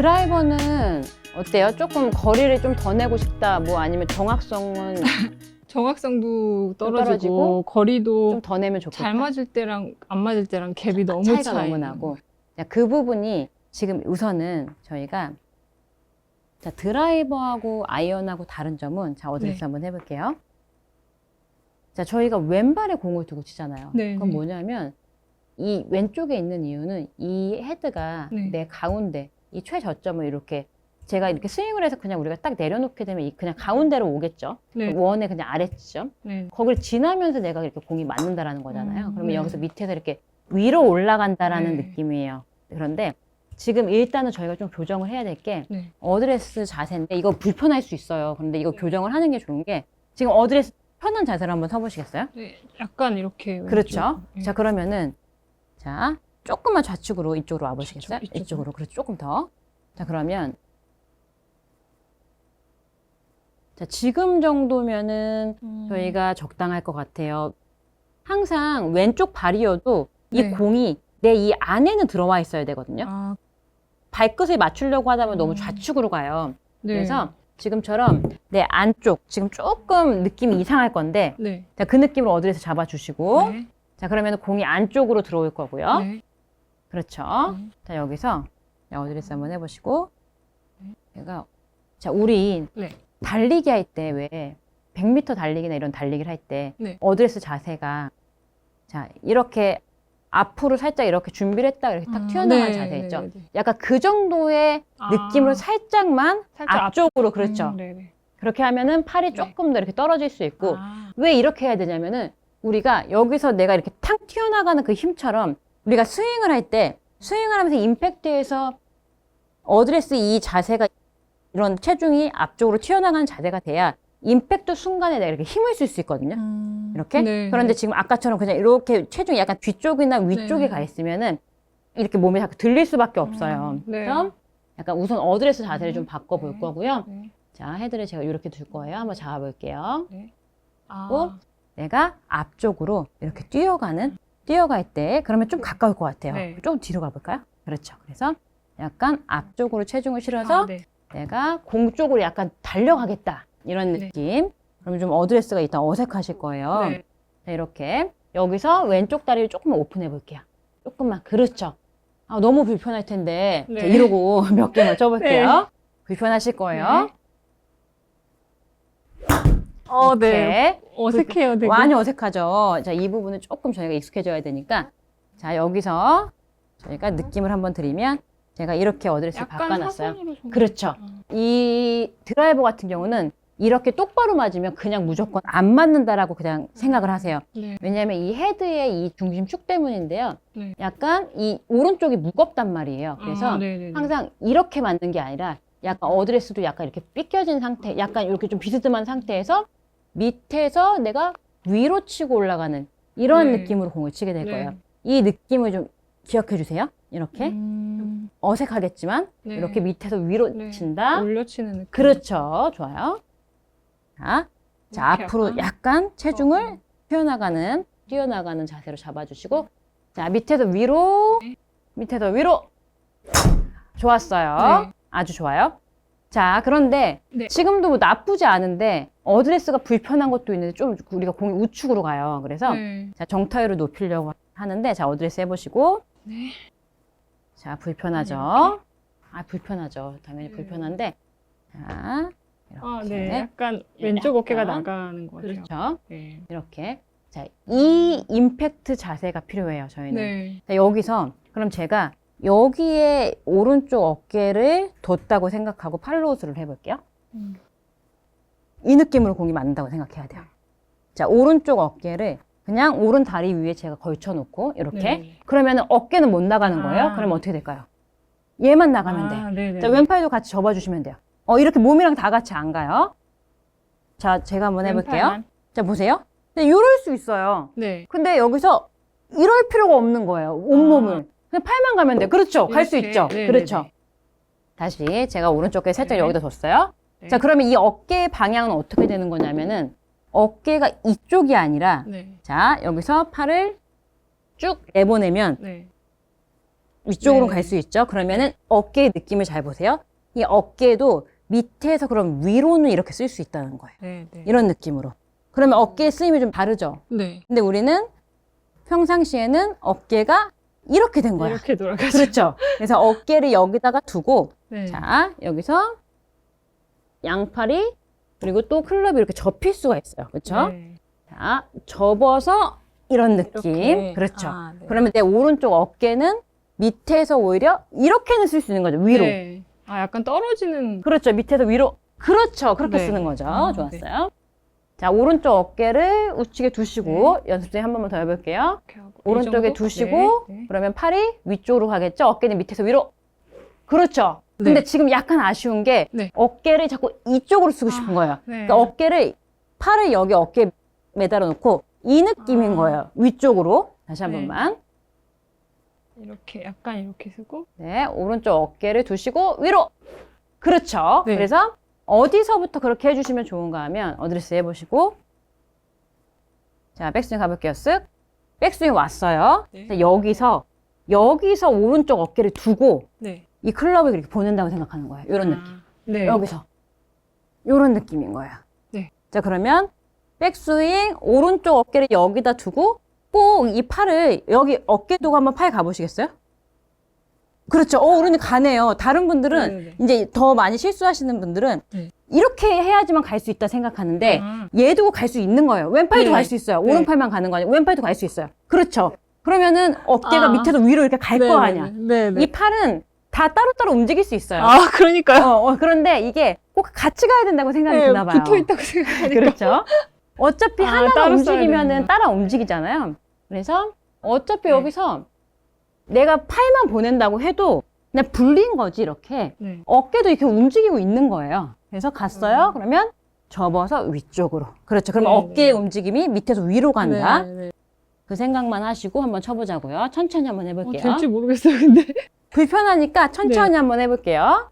드라이버는 어때요? 조금 거리를 좀 더 내고 싶다. 뭐 아니면 정확성은 정확성도 떨어지고, 떨어지고 거리도 좀 더 내면 좋겠다. 잘 맞을 때랑 안 맞을 때랑 갭이 너무 차이가 차이 너무 나고. 자, 그 부분이 지금 우선은 저희가 자, 드라이버하고 아이언하고 다른 점은 자, 어드레스 네. 한번 해볼게요. 자, 저희가 왼발에 공을 두고 치잖아요. 네, 그건 네. 뭐냐면 이 왼쪽에 있는 이유는 이 헤드가 네. 내 가운데 이 최저점을 이렇게 제가 이렇게 스윙을 해서 그냥 우리가 딱 내려놓게 되면 이 그냥 가운데로 오겠죠. 네. 원의 그냥 아래지점. 네. 거기를 지나면서 내가 이렇게 공이 맞는다라는 거잖아요. 음, 그러면 네. 여기서 밑에서 이렇게 위로 올라간다라는 네. 느낌이에요. 그런데 지금 일단은 저희가 좀 교정을 해야 될게 네. 어드레스 자세인데 이거 불편할 수 있어요. 그런데 이거 교정을 하는 게 좋은 게 지금 어드레스 편한 자세로 한번 서보시겠어요? 네. 약간 이렇게. 그렇죠. 네. 자 그러면은 자 조금만 좌측으로 이쪽으로 와보시겠어요? 좌측, 이쪽으로. 이쪽으로 그렇죠. 조금 더. 자 그러면 자 지금 정도면은 음. 저희가 적당할 것 같아요. 항상 왼쪽 발이어도 이 네. 공이 내 이 안에는 들어와 있어야 되거든요. 아, 발끝을 맞추려고 하다 보면 너무 음. 좌측으로 가요. 네. 그래서 지금처럼 내 안쪽 지금 조금 느낌이 이상할 건데 네. 자, 그 느낌으로 어드레스 잡아주시고 네. 자 그러면 공이 안쪽으로 들어올 거고요. 네. 그렇죠. 네. 자 여기서 자, 어드레스 한번 해보시고 네. 제가 자 우리 네. 달리기 할 때 왜 100m 달리기나 이런 달리기를 할 때 네. 어드레스 자세가 자 이렇게 앞으로 살짝 이렇게 준비를 했다 이렇게 딱 아, 튀어나간 네, 자세 네, 있죠. 네, 네. 약간 그 정도의 아. 느낌으로 살짝만 살짝 앞쪽으로 그렇죠. 음, 네 네. 그렇게 하면은 팔이 네. 조금 더 이렇게 떨어질 수 있고 아, 왜 이렇게 해야 되냐면은 우리가 여기서 내가 이렇게 탕 튀어나가는 그 힘처럼 우리가 스윙을 할 때 스윙을 하면서 임팩트에서 어드레스 이 자세가 이런 체중이 앞쪽으로 튀어나가는 자세가 돼야 임팩트 순간에 내가 이렇게 힘을 쓸 수 있거든요. 음, 이렇게. 네, 그런데 네. 지금 아까처럼 그냥 이렇게 체중이 약간 뒤쪽이나 위쪽에 네. 가 있으면은 이렇게 몸이 자꾸 들릴 수밖에 없어요. 음, 네. 그래서 약간 우선 어드레스 자세를 좀 음, 바꿔볼 네. 거고요. 네. 자, 헤드를 제가 이렇게 둘 거예요. 한번 잡아볼게요. 아, 어? 내가 앞쪽으로 이렇게 뛰어가는 뛰어갈 때 그러면 좀 가까울 것 같아요. 네. 좀 뒤로 가볼까요? 그렇죠. 그래서 약간 앞쪽으로 체중을 실어서 아, 네. 내가 공 쪽으로 약간 달려가겠다 이런 네. 느낌. 그러면 좀 어드레스가 일단 어색하실 거예요. 네. 자, 이렇게 여기서 왼쪽 다리를 조금만 오픈해 볼게요. 조금만 그렇죠. 아, 너무 불편할 텐데 네. 자, 이러고 몇 개만 쳐볼게요. 불편하실 거예요. 네. 어, 네. 이렇게. 어색해요, 되게. 많이 어색하죠. 자, 이 부분은 조금 저희가 익숙해져야 되니까. 자, 여기서 저희가 느낌을 한번 드리면 제가 이렇게 어드레스를 바꿔놨어요. 그렇죠. 아, 이 드라이버 같은 경우는 이렇게 똑바로 맞으면 그냥 무조건 안 맞는다라고 그냥 생각을 하세요. 네. 왜냐하면 이 헤드의 이 중심축 때문인데요. 네. 약간 이 오른쪽이 무겁단 말이에요. 그래서 아. 항상 이렇게 맞는 게 아니라 약간 어드레스도 약간 이렇게 삐껴진 상태, 약간 이렇게 좀 비스듬한 상태에서 밑에서 내가 위로 치고 올라가는 이런 네. 느낌으로 공을 치게 될 네. 거예요. 이 느낌을 좀 기억해 주세요. 이렇게 음, 어색하겠지만 네. 이렇게 밑에서 위로 네. 친다. 올려치는 느낌. 그렇죠. 좋아요. 자, 자 앞으로 약간. 약간 체중을 어. 튀어나가는 뛰어나가는 자세로 잡아주시고 자 밑에서 위로 네. 밑에서 위로 좋았어요. 네. 아주 좋아요. 자 그런데 네. 지금도 뭐 나쁘지 않은데 어드레스가 불편한 것도 있는데 좀 우리가 공이 우측으로 가요. 그래서 네. 자 정타율을 높이려고 하는데 자 어드레스 해보시고 네. 자 불편하죠. 이렇게? 아 불편하죠. 당연히 네. 불편한데 자 이렇게 아, 네. 약간 왼쪽 어깨가 약간. 나가는 것 같아요. 그렇죠. 네. 이렇게. 자, 이 임팩트 자세가 필요해요, 저희는. 네. 자, 여기서, 그럼 제가 여기에 오른쪽 어깨를 뒀다고 생각하고 팔로우스를 해볼게요. 음. 이 느낌으로 공이 맞는다고 생각해야 돼요. 자, 오른쪽 어깨를 그냥 오른 다리 위에 제가 걸쳐놓고, 이렇게. 네. 그러면 어깨는 못 나가는 거예요. 아. 그럼 어떻게 될까요? 얘만 나가면 돼. 아, 네네. 자, 왼팔도 같이 접어주시면 돼요. 어, 이렇게 몸이랑 다 같이 안 가요. 자, 제가 한번 해볼게요. 왼팔만. 자, 보세요. 근데 이럴 수 있어요. 네. 근데 여기서 이럴 필요가 없는 거예요. 온몸을. 그냥 팔만 가면 돼. 그렇죠. 갈 수. 있죠. 네, 그렇죠. 네, 네. 다시 제가 오른쪽에 살짝 네. 여기다 뒀어요. 네. 자, 그러면 이 어깨의 방향은 어떻게 되는 거냐면은 어깨가 이쪽이 아니라 네. 자, 여기서 팔을 쭉 내보내면 네. 위쪽으로 네. 갈수 있죠. 그러면은 어깨의 느낌을 잘 보세요. 이 어깨도 밑에서 그럼 위로는 이렇게 쓸 수 있다는 거예요. 네, 네. 이런 느낌으로. 그러면 어깨의 쓰임이 좀 다르죠. 네. 근데 우리는 평상시에는 어깨가 이렇게 된 거야. 이렇게 돌아가죠. 그렇죠. 그래서 어깨를 여기다가 두고 네. 자, 여기서 양팔이 그리고 또 클럽이 이렇게 접힐 수가 있어요. 그렇죠? 네. 자, 접어서 이런 느낌. 이렇게. 그렇죠. 아, 네. 그러면 내 오른쪽 어깨는 밑에서 오히려 이렇게는 쓸 수 있는 거죠. 위로. 네. 아, 약간 떨어지는. 그렇죠. 밑에서 위로. 그렇죠. 그렇게 네. 쓰는 거죠. 아, 좋았어요. 자, 오른쪽 어깨를 우측에 두시고 연습생 한 번만 더 해볼게요. 이렇게 하고. 이 오른쪽에 정도? 두시고 네, 네. 그러면 팔이 위쪽으로 가겠죠. 어깨는 밑에서 위로. 그렇죠. 근데 네. 지금 약간 아쉬운 게 네. 어깨를 자꾸 이쪽으로 쓰고 싶은 아, 거예요. 네. 그러니까 어깨를 팔을 여기 어깨에 매달아 놓고 이 느낌인 아. 거예요. 위쪽으로. 다시 한 네. 번만. 이렇게 약간 이렇게 쓰고. 네, 오른쪽 어깨를 두시고 위로. 그렇죠. 네. 그래서 어디서부터 그렇게 해주시면 좋은가 하면 어드레스 해보시고 자, 백스윙 가볼게요. 쓱. 백스윙 왔어요. 네. 자, 여기서 여기서 오른쪽 어깨를 두고 네. 이 클럽을 그렇게 보낸다고 생각하는 거예요. 이런 느낌. 아, 네. 여기서. 이런 느낌인 거예요. 네. 자, 그러면 백스윙 오른쪽 어깨를 여기다 두고 꼭 이 팔을 여기 어깨 두고 한번 팔 가보시겠어요? 그렇죠. 어, 어른이 가네요. 다른 분들은 네네네. 이제 더 많이 실수하시는 분들은 네. 이렇게 해야지만 갈 수 있다 생각하는데 아, 얘 두고 갈수 있는 거예요. 왼팔도 네. 갈 수 있어요. 네. 오른팔만 가는 거 아니에요. 왼팔도 갈 수 있어요. 그렇죠. 그러면은 어깨가 아. 밑에서 위로 이렇게 갈 거 아니야. 네, 네. 이 팔은 다 따로따로 움직일 수 있어요. 아, 그러니까요. 어, 어, 그런데 이게 꼭 같이 가야 된다고 생각이 네, 드나 봐요. 붙어 있다고 생각하니까. 그렇죠. 어차피 아, 하나가 움직이면은. 따라 움직이잖아요. 그래서 어차피 네. 여기서 내가 팔만 보낸다고 해도 그냥 불린 거지 이렇게 네. 어깨도 이렇게 움직이고 있는 거예요. 그래서 갔어요. 음. 그러면 접어서 위쪽으로. 그렇죠. 그러면 네, 어깨의 네. 움직임이 밑에서 위로 간다. 네, 네. 그 생각만 하시고 한번 쳐보자고요. 천천히 한번 어, 해볼게요. 될지 모르겠어요, 근데. 불편하니까 천천히 한번 해볼게요.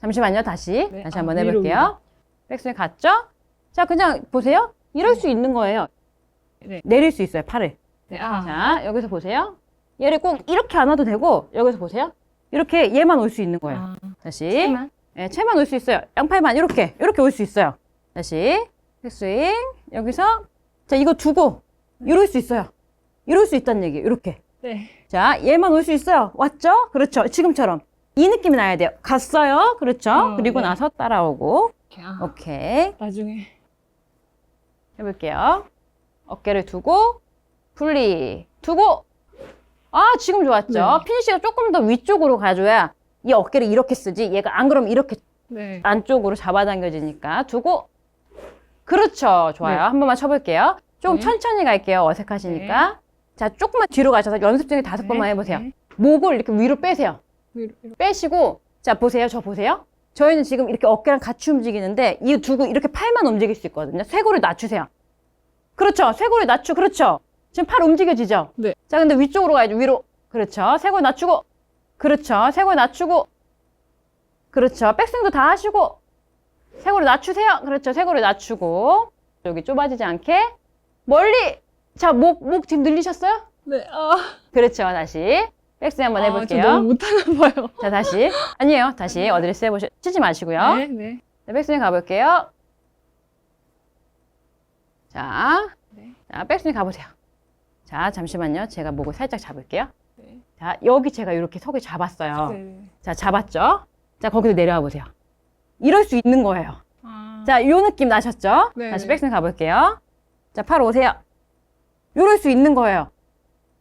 잠시만요, 다시. 네. 다시 아, 한번 위로, 해볼게요. 백스윙 갔죠? 자, 그냥 보세요. 이럴 수 있는 거예요. 네. 내릴 수 있어요, 팔을. 네. 아. 자, 여기서 보세요. 얘를 꼭 이렇게 안 와도 되고, 여기서 보세요. 이렇게 얘만 올 수 있는 거예요. 아. 다시. 채만? 네, 채만 올 수 있어요. 양팔만 이렇게, 이렇게 올 수 있어요. 다시. 백스윙. 여기서. 자, 이거 두고, 이럴 수 있어요. 이럴 수 있다는 얘기예요. 이렇게. 네. 자, 얘만 올 수 있어요. 왔죠? 그렇죠. 지금처럼. 이 느낌이 나야 돼요. 갔어요. 그렇죠. 어, 그리고 네. 나서 따라오고. 아, 오케이. 나중에. 해볼게요. 어깨를 두고, 분리. 두고. 아, 지금 좋았죠? 네. 피니쉬가 조금 더 위쪽으로 가줘야 이 어깨를 이렇게 쓰지. 얘가 안 그러면 이렇게 네. 안쪽으로 잡아당겨지니까. 두고. 그렇죠. 좋아요. 네. 한 번만 쳐볼게요. 좀 네. 천천히 갈게요. 어색하시니까. 자, 조금만 뒤로 가셔서 연습 중에 다섯 네. 번만 해보세요. 네. 목을 이렇게 위로 빼세요. 위로, 위로. 빼시고 자 보세요 저 보세요 저희는 지금 이렇게 어깨랑 같이 움직이는데 이 두고 이렇게 팔만 움직일 수 있거든요 쇄골을 낮추세요 그렇죠 쇄골을 낮추 그렇죠 지금 팔 움직여지죠 네. 자 근데 위쪽으로 가야죠 위로 그렇죠 쇄골 낮추고 그렇죠 쇄골 낮추고 그렇죠 백스윙도 다 하시고 쇄골을 낮추세요 그렇죠 쇄골을 낮추고 여기 좁아지지 않게 멀리 자 목 목 지금 늘리셨어요 네. 아. 그렇죠 다시 백스윙 한번 아, 해볼게요 저 너무 못하나 봐요. 자, 다시. 아니에요. 다시 어드레스 해보시, 치지 마시고요. 네, 네. 자, 백스윙 가볼게요. 자, 네. 자, 백스윙 가보세요. 자, 잠시만요. 제가 목을 살짝 잡을게요. 네. 자, 여기 제가 이렇게 속을 잡았어요. 네, 네. 자, 잡았죠? 자, 거기서 내려와 보세요. 이럴 수 있는 거예요. 아. 자, 요 느낌 나셨죠? 네, 다시 네. 백스윙 가볼게요. 자, 팔 오세요. 이럴 수 있는 거예요.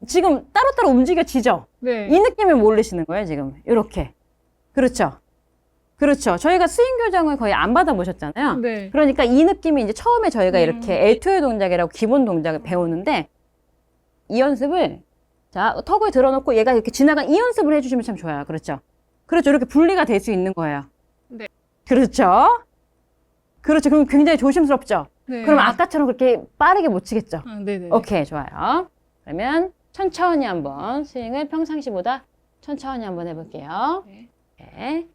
지금 따로따로 움직여지죠? 네. 이 느낌을 모르시는 거예요, 지금. 이렇게. 그렇죠. 그렇죠. 저희가 스윙 교정을 거의 안 받아보셨잖아요. 네. 그러니까 이 느낌이 이제 처음에 저희가 음. 이렇게 L2의 동작이라고 기본 동작을 배우는데 이 연습을 자, 턱을 들어놓고 얘가 이렇게 지나간 이 연습을 해주시면 참 좋아요. 그렇죠. 그렇죠. 이렇게 분리가 될 수 있는 거예요. 네. 그렇죠. 그렇죠. 그럼 굉장히 조심스럽죠. 네. 그럼 아까처럼 그렇게 빠르게 못 치겠죠. 아, 네, 네. 오케이, 좋아요. 그러면 천천히 한번 스윙을 평상시보다 천천히 한번 해볼게요. 네. 네.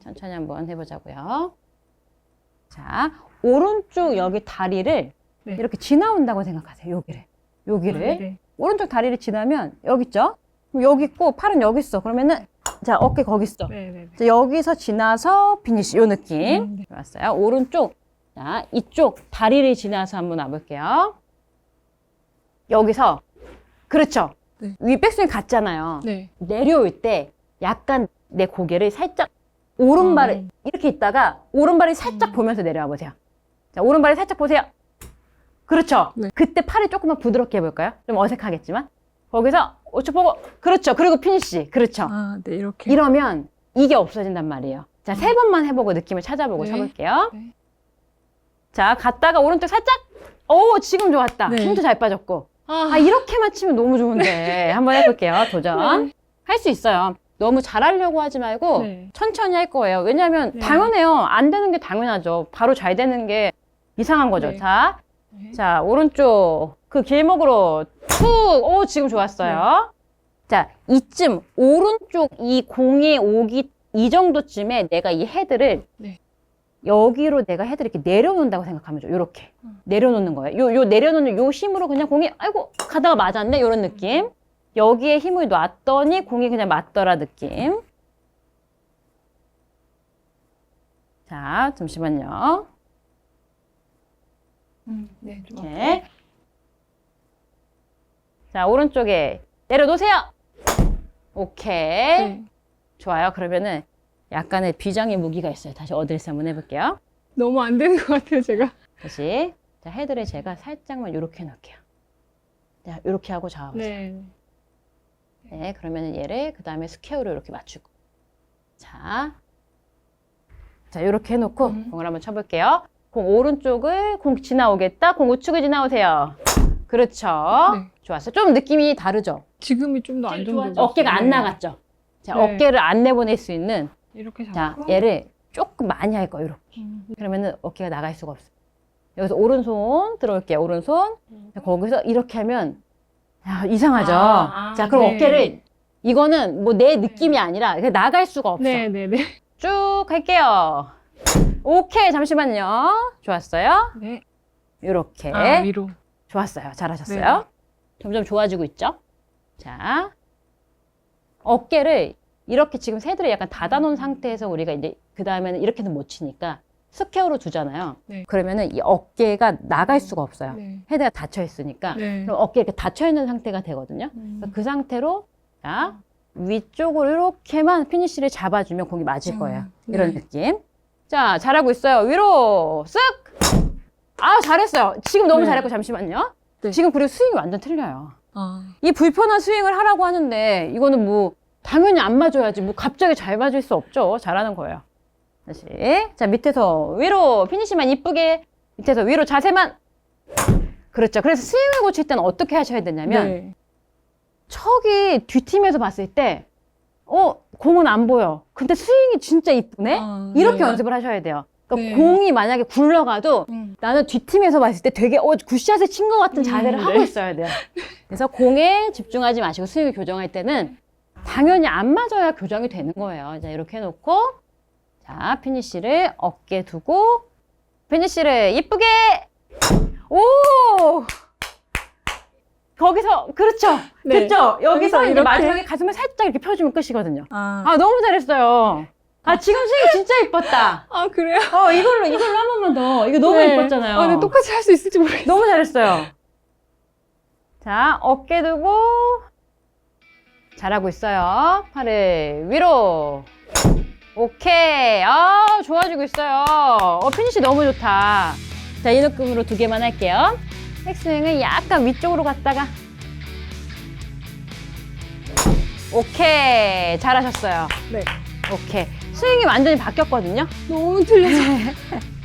천천히 한번 해보자고요. 자, 오른쪽 여기 다리를 네. 이렇게 지나온다고 생각하세요. 여기를. 여기를. 아, 네. 오른쪽 다리를 지나면 여기 있죠? 그럼 여기 있고 팔은 여기 있어. 그러면은 자 어깨 거기 있어. 네네네. 자, 여기서 지나서 피니시 요 느낌. 음, 네. 좋았어요. 오른쪽. 자, 이쪽 다리를 지나서 한번 와볼게요. 여기서 그렇죠. 네. 위 백스윙 갔잖아요. 네. 내려올 때 약간 내 고개를 살짝 오른발을 음. 이렇게 있다가 오른발을 살짝 음. 보면서 내려와 보세요. 자, 오른발을 살짝 보세요. 그렇죠. 네. 그때 팔을 조금만 부드럽게 해볼까요? 좀 어색하겠지만 거기서 오초 보고 그렇죠. 그리고 피니시 그렇죠. 아, 네, 이렇게. 이러면 이게 없어진단 말이에요. 자, 세 번만 해보고 느낌을 찾아보고 네. 쳐볼게요. 네. 자, 갔다가 오른쪽 살짝. 오, 지금 좋았다. 네. 힘도 잘 빠졌고. 아, 아, 이렇게만 치면 너무 좋은데. 한번 해볼게요. 도전. 네. 할수 있어요. 너무 잘하려고 하지 말고 네. 천천히 할 거예요. 왜냐하면 네. 당연해요. 안 되는 게 당연하죠. 바로 잘 되는 게 이상한 거죠. 네. 자, 네. 자, 오른쪽 그 길목으로 툭! 오, 지금 좋았어요. 자, 이쯤 오른쪽 이 공이 오기 이 정도쯤에 내가 이 헤드를 네. 여기로 내가 헤드를 이렇게 내려놓는다고 생각하면 좋아요. 요렇게. 음. 내려놓는 거예요. 요, 요 내려놓는 요 힘으로 그냥 공이 아이고 가다가 맞았네. 요런 느낌. 여기에 힘을 놨더니 공이 그냥 맞더라 느낌. 자, 잠시만요. 음, 네, 좀 이렇게. 자, 오른쪽에 내려놓으세요. 오케이. 네. 좋아요. 그러면은 약간의 비장의 무기가 있어요. 다시 어드레스 한번 해볼게요. 너무 안 되는 것 같아요, 제가. 다시. 자, 헤드를 제가 살짝만 이렇게 놓을게요. 자, 이렇게 하고 잡아보세요. 네. 네, 그러면은 얘를 그 다음에 스퀘어로 이렇게 맞추고. 자. 자, 이렇게 해놓고 음. 공을 한번 쳐볼게요. 공 오른쪽을 공 지나오겠다. 공 우측을 지나오세요. 그렇죠. 네. 좋았어요. 좀 느낌이 다르죠? 지금이 좀 더 안정되고. 어깨가 안 나갔죠? 자, 네. 어깨를 안 내보낼 수 있는 이렇게 자, 잡고. 얘를 조금 많이 할 거예요. 이렇게. 음, 그러면은 어깨가 나갈 수가 없어요. 여기서 오른손 들어올게요. 오른손. 자, 거기서 이렇게 하면 야, 이상하죠? 아, 아, 자, 그럼 네. 어깨를 이거는 뭐 내 느낌이 아니라 나갈 수가 없어. 네, 네, 네. 쭉 할게요. 오케이, 잠시만요. 좋았어요. 네. 이렇게. 아, 위로. 좋았어요. 잘하셨어요. 점점 좋아지고 있죠? 자, 어깨를 이렇게 지금 새들을 약간 닫아놓은 상태에서 우리가 이제 그 다음에는 이렇게는 못 치니까 스퀘어로 두잖아요. 네. 그러면은 이 어깨가 나갈 수가 없어요. 네. 헤드가 닫혀 있으니까. 네. 그럼 어깨 이렇게 닫혀 있는 상태가 되거든요. 음. 그러니까 그 상태로 자 위쪽으로 이렇게만 피니쉬를 잡아주면 공이 맞을 거예요. 음, 이런 네. 느낌. 자 잘하고 있어요. 위로 쓱. 아 잘했어요. 지금 너무 네. 잘했고 잠시만요. 네. 지금 그리고 스윙이 완전 틀려요. 아, 이 불편한 스윙을 하라고 하는데 이거는 뭐 당연히 안 맞아야지 뭐 갑자기 잘 맞을 수 없죠. 잘하는 거예요. 다시 자 밑에서 위로 피니시만 이쁘게 밑에서 위로 자세만 그렇죠. 그래서 스윙을 고칠 때는 어떻게 하셔야 되냐면 네. 척이 뒷팀에서 봤을 때, 어, 공은 안 보여. 근데 스윙이 진짜 이쁘네? 아, 이렇게 네. 연습을 하셔야 돼요. 그러니까 네. 공이 만약에 굴러가도 음. 나는 뒷팀에서 봤을 때 되게 어, 굿샷을 친 것 같은 음, 자세를 네. 하고 있어야 돼요. 그래서 공에 집중하지 마시고 스윙을 교정할 때는 당연히 안 맞아야 교정이 되는 거예요. 자, 이렇게 해놓고, 자, 피니쉬를 어깨 두고, 피니쉬를 이쁘게, 오! 거기서, 그렇죠. 네. 됐죠? 여기서 여기서 이제 이렇게. 마지막에 가슴을 살짝 이렇게 펴주면 끝이거든요. 아, 아, 너무 잘했어요. 아, 지금 스윙 진짜 이뻤다. 아, 그래요? 어, 이걸로, 이걸로 한 번만 더. 이거 너무 네. 이뻤잖아요. 아, 근데 똑같이 할 수 있을지 모르겠어요. 너무 잘했어요. 자, 어깨 두고 잘하고 있어요. 팔을 위로. 오케이. 아, 좋아지고 있어요. 어, 피니시 너무 좋다. 자, 이 느낌으로 두 개만 할게요. 백스윙은 약간 위쪽으로 갔다가. 오케이. 잘하셨어요. 네. 오케이. 스윙이 완전히 바뀌었거든요. 너무 틀려서.